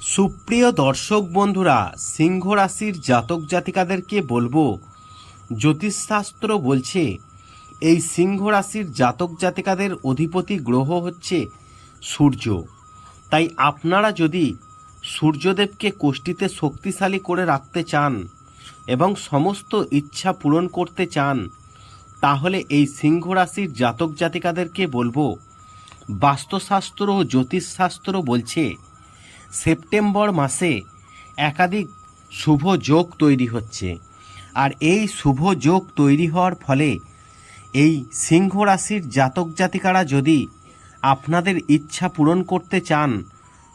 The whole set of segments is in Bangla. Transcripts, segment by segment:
সুপ্রিয় দর্শক বন্ধুরা, সিংহ রাশির জাতক জাতিকাদেরকে বলব, জ্যোতিষশাস্ত্র বলছে, এই সিংহ রাশির জাতক জাতিকাদের অধিপতি গ্রহ হচ্ছে সূর্য। তাই আপনারা যদি সূর্যদেবকে কোষ্ঠীতে শক্তিশালী করে রাখতে চান এবং সমস্ত ইচ্ছা পূরণ করতে চান, তাহলে এই সিংহ রাশির জাতক জাতিকাদেরকে বলব, বাস্তুশাস্ত্র ও জ্যোতিষশাস্ত্র বলছে সেপ্টেম্বর মাসে একাধিক শুভ যোগ তৈরি হচ্ছে। আর এই শুভ যোগ তৈরি হওয়ার ফলে এই সিংহ রাশির জাতক জাতিকারা যদি আপনাদের ইচ্ছা পূরণ করতে চান,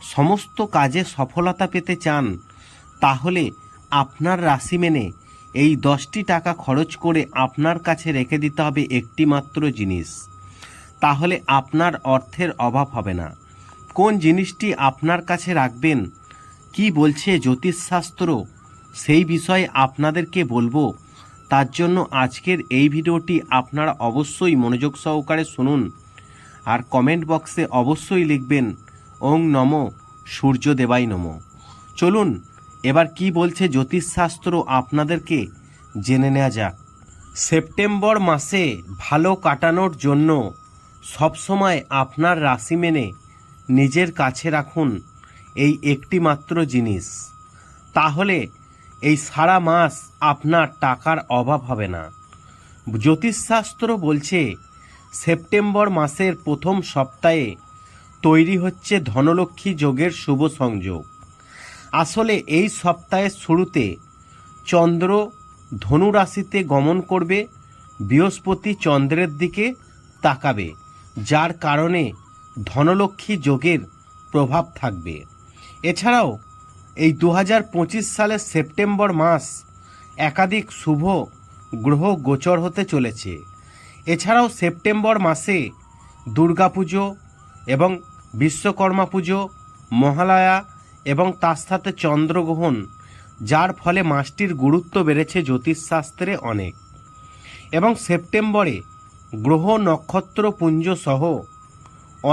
সমস্ত কাজে সফলতা পেতে চান, তাহলে আপনার রাশি মেনে এই দশটি টাকা খরচ করে আপনার কাছে রেখে দিতে হবে একটি মাত্র জিনিস। তাহলে আপনার অর্থের অভাব হবে না। কোন জিনিসটি আপনার কাছে রাখবেন? কি বলছে জ্যোতিষশাস্ত্র? সেই বিষয়ে আপনাদেরকে বলব। তার জন্য আজকের এই ভিডিওটি আপনারা অবশ্যই মনোযোগ সহকারে শুনুন। আর কমেন্ট বক্সে অবশ্যই লিখবেন, ওং নম সূর্য দেবাই নম। চলুন, এবার কি বলছে জ্যোতিষশাস্ত্র আপনাদেরকে জেনে নেওয়া যাক। সেপ্টেম্বর মাসে ভালো কাটানোর জন্য সবসময় আপনার রাশি মেনে নিজের কাছে রাখুন এই একটি মাত্র জিনিস। তাহলে এই সারা মাস আপনার টাকার অভাব হবে না। জ্যোতিষশাস্ত্র বলছে, সেপ্টেম্বর মাসের প্রথম সপ্তাহে তৈরি হচ্ছে ধনলক্ষ্মী যোগের শুভ সংযোগ। আসলে এই সপ্তাহের শুরুতে চন্দ্র ধনু রাশিতে গমন করবে, বৃহস্পতি চন্দ্রের দিকে তাকাবে, যার কারণে ধনলক্ষ্মী যোগের প্রভাব থাকবে। এছাড়াও, এই দু হাজার পঁচিশ সালের সেপ্টেম্বর মাস একাধিক শুভ গ্রহ গোচর হতে চলেছে। এছাড়াও সেপ্টেম্বর মাসে দুর্গাপুজো এবং বিশ্বকর্মা পুজো, মহালয়া এবং তার সাথে চন্দ্রগ্রহণ, যার ফলে মাসটির গুরুত্ব বেড়েছে জ্যোতিষশাস্ত্রে অনেক। এবং সেপ্টেম্বরে গ্রহ নক্ষত্রপুঞ্জ সহ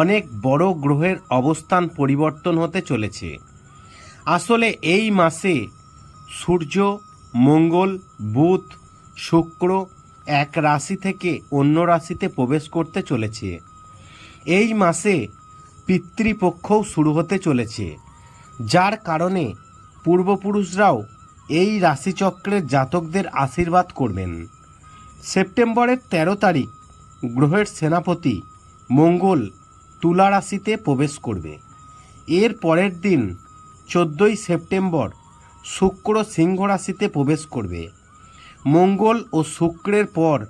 অনেক বড় গ্রহের অবস্থান পরিবর্তন হতে চলেছে। আসলে এই মাসে সূর্য, মঙ্গল, বুধ, শুক্র এক রাশি থেকে অন্য রাশিতে প্রবেশ করতে চলেছে। এই মাসে পিতৃপক্ষও শুরু হতে চলেছে, যার কারণে পূর্বপুরুষরাও এই রাশিচক্রের জাতকদের আশীর্বাদ করবেন। সেপ্টেম্বরের ১৩ তারিখ গ্রহের সেনাপতি মঙ্গল তুলা রাশিতে প্রবেশ করবে। এর পরের দিন, চোদ্দোই সেপ্টেম্বর, শুক্র সিংহ রাশিতে প্রবেশ করবে। মঙ্গল ও শুক্রের পর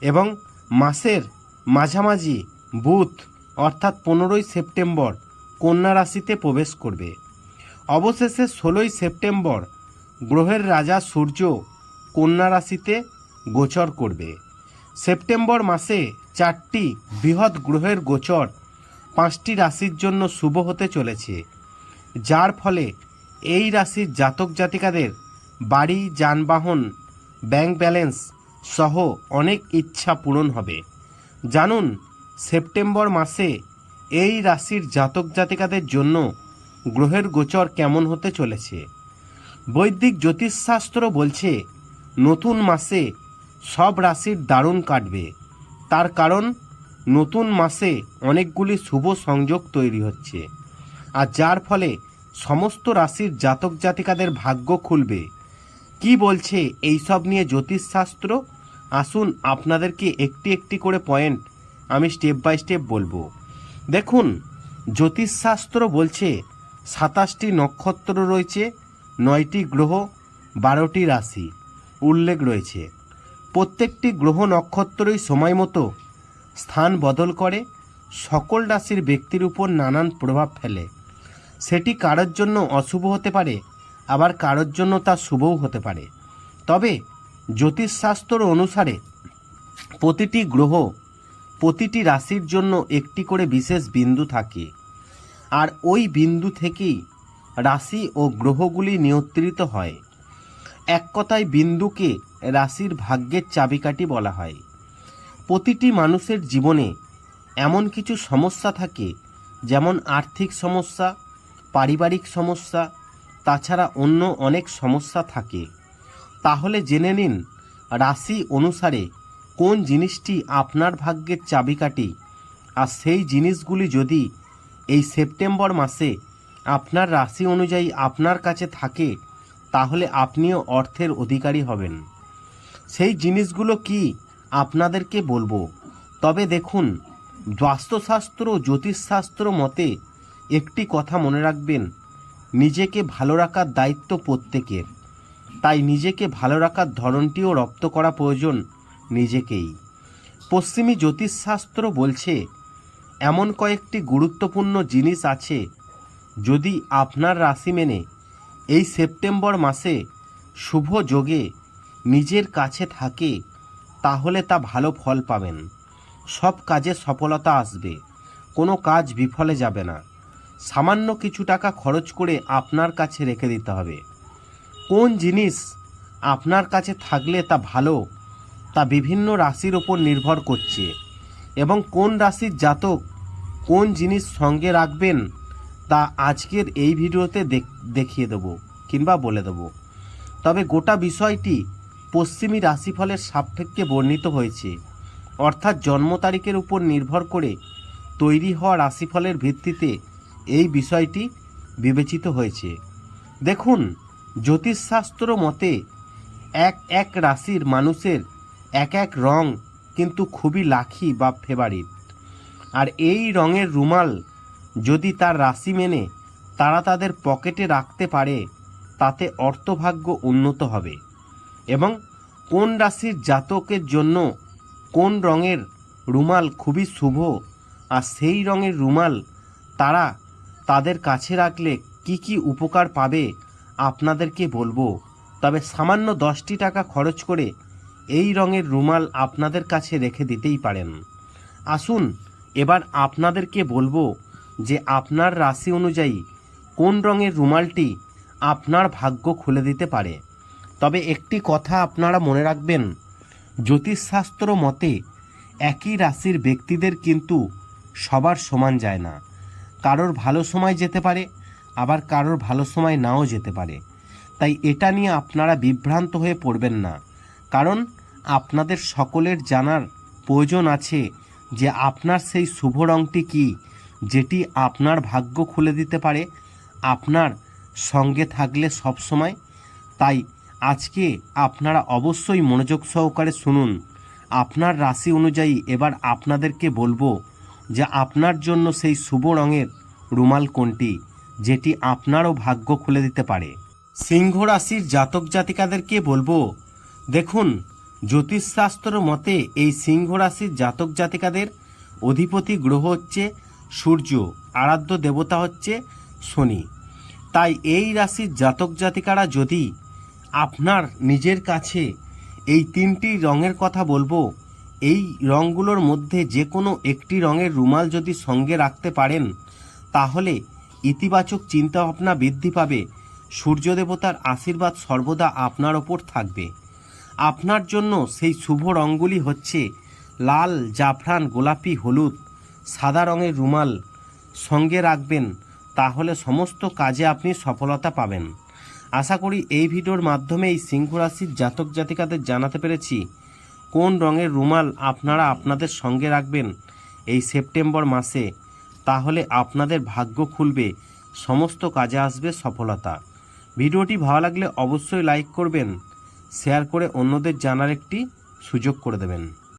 এবং মাসের মাঝামাঝি বুধ, অর্থাৎ পনেরোই সেপ্টেম্বর, কন্যা রাশিতে প্রবেশ করবে। অবশেষে ষোলোই সেপ্টেম্বর, গ্রহের রাজা সূর্য কন্যা রাশিতে গোচর করবে। সেপ্টেম্বর মাসে চারটি বৃহৎ গ্রহের গোচর পাঁচটি রাশির জন্য শুভ হতে চলেছে, যার ফলে এই রাশির জাতক জাতিকাদের বাড়ি, যানবাহন, ব্যাংক ব্যালেন্স সহ অনেক ইচ্ছা পূরণ হবে। জানুন, সেপ্টেম্বর মাসে এই রাশির জাতক জাতিকাদের জন্য গ্রহের গোচর কেমন হতে চলেছে? বৈদিক জ্যোতিষশাস্ত্র বলছে, নতুন মাসে সব রাশির দারুণ কাটবে। তার কারণ নতুন মাসে অনেকগুলি শুভ সংযোগ তৈরি হচ্ছে। আর যার ফলে সমস্ত রাশির জাতক জাতিকাদের ভাগ্য খুলবে। কি বলছে এইসব নিয়ে জ্যোতিষশাস্ত্র? আসুন আপনাদেরকে একটি একটি করে পয়েন্ট আমি স্টেপ বাই স্টেপ বলব। দেখুন, জ্যোতিষশাস্ত্র বলছে সাতাশটি নক্ষত্র রয়েছে, নয়টি গ্রহ, বারোটি রাশি। উল্লেখ রয়েছে। প্রত্যেকটি গ্রহ নক্ষত্রই সময় মতো স্থান বদল করে সকল রাশির ব্যক্তির উপর নানান প্রভাব ফেলে। সেটি কারোর জন্য অশুভ হতে পারে, আবার কারোর জন্য তা শুভও হতে পারে। তবে জ্যোতিষশাস্ত্র অনুসারে প্রতিটি গ্রহ প্রতিটি রাশির জন্য একটি করে বিশেষ বিন্দু থাকে। আর ওই বিন্দু থেকেই রাশি ও গ্রহগুলি নিয়ন্ত্রিত হয়। এক কথায় বিন্দুকে রাশির ভাগ্যের চাবিকাঠি বলা হয়। প্রতিটি মানুষের জীবনে এমন কিছু সমস্যা থাকে, যেমন আর্থিক সমস্যা, পারিবারিক সমস্যা, তাছাড়া অন্য অনেক সমস্যা থাকে। তাহলে জেনে নিন, রাশি অনুসারে কোন জিনিসটি আপনার ভাগ্যের চাবিকাঠি? আর সেই জিনিসগুলি যদি এই সেপ্টেম্বর মাসে আপনার রাশি অনুযায়ী আপনার কাছে থাকে, তাহলে আপনিও অর্থের অধিকারী হবেন। সেই জিনিসগুলো কি আপনাদেরকে বলব। তবে দেখুন বাস্তুশাস্ত্র জ্যোতিষশাস্ত্র মতে একটি কথা মনে রাখবেন, নিজেকে ভালো রাখার দায়িত্ব প্রত্যেকের। তাই নিজেকে ভালো রাখার ধরনটিও রপ্ত করা প্রয়োজন নিজেকেই। পশ্চিমী জ্যোতিষশাস্ত্র বলছে, এমন কয়েকটি গুরুত্বপূর্ণ জিনিস আছে যদি আপনার রাশি মেনে এই সেপ্টেম্বর মাসে শুভ যোগে নিজের কাছে থাকে তাহলে তা ভালো ফল পাবেন। সব কাজে সফলতা আসবে। কোনো কাজ বিফলে যাবে না। সামান্য কিছু টাকা খরচ করে আপনার কাছে রেখে দিতে হবে। কোন জিনিস আপনার কাছে থাকলে তা ভালো, তা বিভিন্ন রাশির ওপর নির্ভর করছে এবং কোন রাশির জাতক কোন জিনিস সঙ্গে রাখবেন তা আজকের এই ভিডিওতে দেখ- দেখিয়ে দেব কিংবা বলে দেব। তবে গোটা বিষয়টি পশ্চিমী রাশিফলের সাপেক্ষে বর্ণিত হয়েছে। অর্থাৎ জন্ম তারিখের উপর নির্ভর করে তৈরি হওয়া রাশিফলের ভিত্তিতে এই বিষয়টি বিবেচিত হয়েছে। দেখুন, জ্যোতিষশাস্ত্র মতে এক এক রাশির মানুষের এক এক রং কিন্তু খুবই লাখি বা ফেভারিট আর এই রঙের রুমাল যদি তার রাশি মেনে তারা তাদের পকেটে রাখতে পারে, তাতে অর্থভাগ্য উন্নত হবে। এবং কোন রাশির জাতকের জন্য কোন রঙের রুমাল খুবই শুভ আর সেই রঙের রুমাল তারা তাদের কাছে রাখলে কি কি উপকার পাবে আপনাদেরকে বলব। তবে সামান্য দশটি টাকা খরচ করে এই রঙের রুমাল আপনাদের কাছে রেখে দিতেই পারেন। আসুন, এবার আপনাদেরকে বলব যে আপনার রাশি অনুযায়ী কোন রঙের রুমালটি আপনার ভাগ্য খুলে দিতে পারে। তবে একটি কথা আপনারা মনে রাখবেন। জ্যোতিষশাস্ত্র মতে, একই রাশির ব্যক্তিদের কিন্তু সবার সমান যায় না। কারোর ভালো সময় যেতে পারে, আবার কারোর ভালো সময় নাও যেতে পারে। তাই এটা নিয়ে আপনারা বিভ্রান্ত হয়ে পড়বেন না। কারণ আপনাদের সকলের জানার প্রয়োজন আছে যে আপনার সেই শুভ রঙটি কি, যেটি আপনার ভাগ্য খুলে দিতে পারে, আপনার সঙ্গে থাকলে সব সময় তাই আজকে আপনারা অবশ্যই মনোযোগ সহকারে শুনুন। আপনার রাশি অনুযায়ী এবার আপনাদেরকে বলব যে আপনার জন্য সেই শুভ রঙের রুমাল কোনটি, যেটি আপনারও ভাগ্য খুলে দিতে পারে। সিংহ রাশির জাতক জাতিকাদেরকে বলব, দেখুন জ্যোতিষশাস্ত্র মতে এই সিংহ রাশির জাতক জাতিকাদের অধিপতি গ্রহ হচ্ছে সূর্য, আরাধ্য দেবতা হচ্ছে শনি। তাই এই রাশির জাতক জাতিকারা যদি আপনার নিজের কাছে এই তিনটি রঙের কথা বলব। এই রঙগুলোর মধ্যে যে কোনো একটি রঙের রুমাল যদি সঙ্গে রাখতে পারেন, তাহলে ইতিবাচক চিন্তাভাবনা বৃদ্ধি পাবে। সূর্য দেবতার আশীর্বাদ সর্বদা আপনার ওপর থাকবে। আপনার জন্য সেই শুভ রঙগুলি হচ্ছে লাল, জাফরান, গোলাপি, হলুদ, সাদা রঙের রুমাল সঙ্গে রাখবেন, তাহলে সমস্ত কাজে আপনি সফলতা পাবেন। আশা করি এই ভিডিওর মাধ্যমে এই সিংহ রাশির জাতক জাতিকাদের জানাতে পেরেছি। কোন রঙের রুমাল আপনারা আপনাদের সঙ্গে রাখবেন এই সেপ্টেম্বর মাসে? তাহলে আপনাদের ভাগ্য খুলবে, সমস্ত কাজে আসবে সফলতা। ভিডিওটি ভালো লাগলে অবশ্যই লাইক করবেন, শেয়ার করে অন্যদের জানার একটি সুযোগ করে দেবেন।